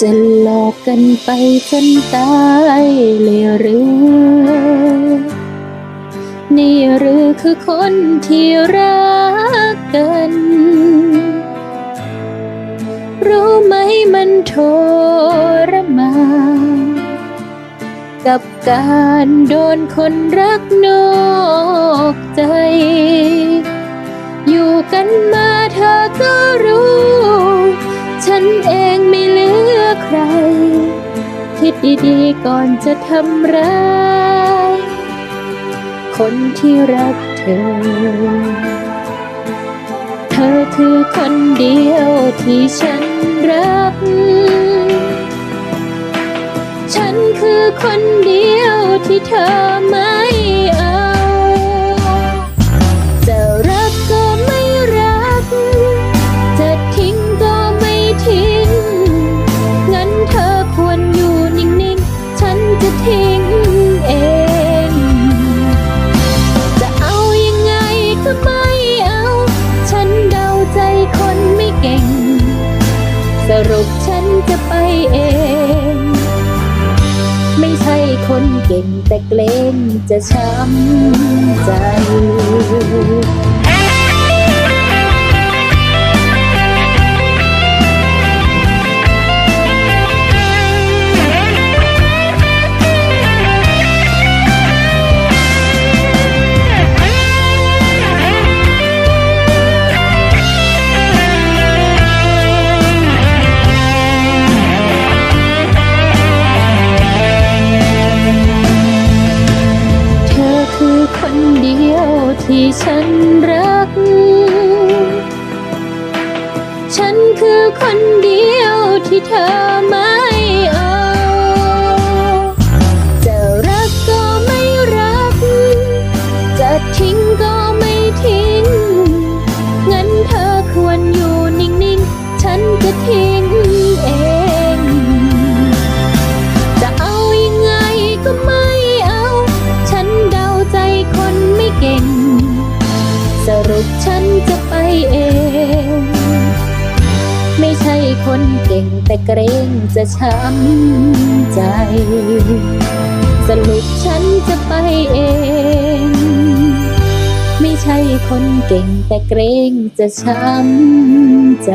จะหลอกันไปจนตายเลยหรือ นี่หรือคือคนที่รักกัน รู้ไหมมันทรมานกับการโดนคนรักนอกใจ ดีๆก่อนจะทำร้ายคนที่รักเธอ เธอคือคนเดียวที่ฉันรัก ฉันคือคนเดียวที่เธอมา สรุปฉันจะไปเอง ไม่ใช่คนเก่งแต่เกรงจะช้ำใจ เธอไม่เอา ก่งแต่เกรงจะช้ำใจ สรุปฉันจะไปเอง ไม่ใช่คนเก่งแต่เกรงจะช้ำใจ